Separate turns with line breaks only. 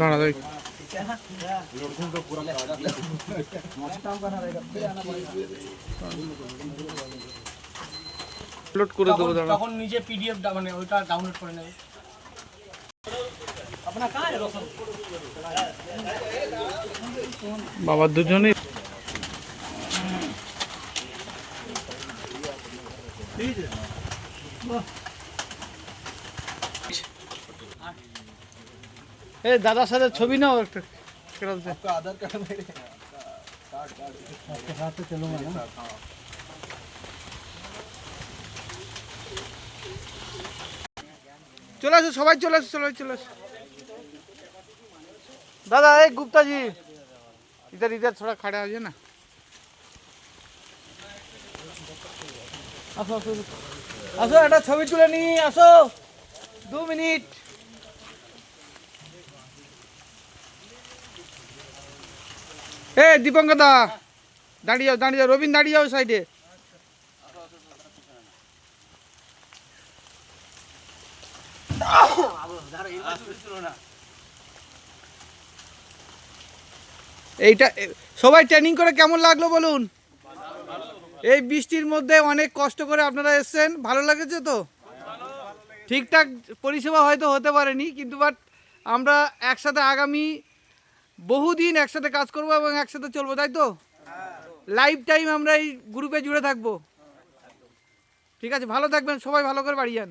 দাঁড়া দেখ। লোড করে দেবো দাঁড়া।
তখন নিজে পিডিএফ মানে ওইটা ডাউনলোড করে নেবে।
বাবা দুজনেই এ দাদার সাথে ছবি নাও একটা কেরম সে। চলে আসো সবাই চলে আসো চলে আসো, চলে আসো दादा एक गुप्ता जी इधर इधर थोड़ा खड़ा हो जाए ना আসো আসো আসো একটা ছবি তুলে নি আসো দু মিনিট। এ, দীপঙ্কর দা, দাঁড়িয়ে যাও দাঁড়িয়ে যাও, রবিন দাঁড়িয়ে যাও সাইডে এইটা সবাই ট্রেনিং করে কেমন লাগল বলুন? এই বৃষ্টির মধ্যে অনেক কষ্ট করে আপনারা এসছেন, ভালো লাগেছে তো? ঠিকঠাক পরিষেবা হয়তো হতে পারেনি, কিন্তু বাট আমরা একসাথে আগামী বহুদিন একসাথে কাজ করব এবং একসাথে চলবো, তাই তো? লাইফ টাইম আমরা এই গ্রুপে জুড়ে থাকব। ঠিক আছে, ভালো থাকবেন, সবাই ভালো করে বাড়ি যান।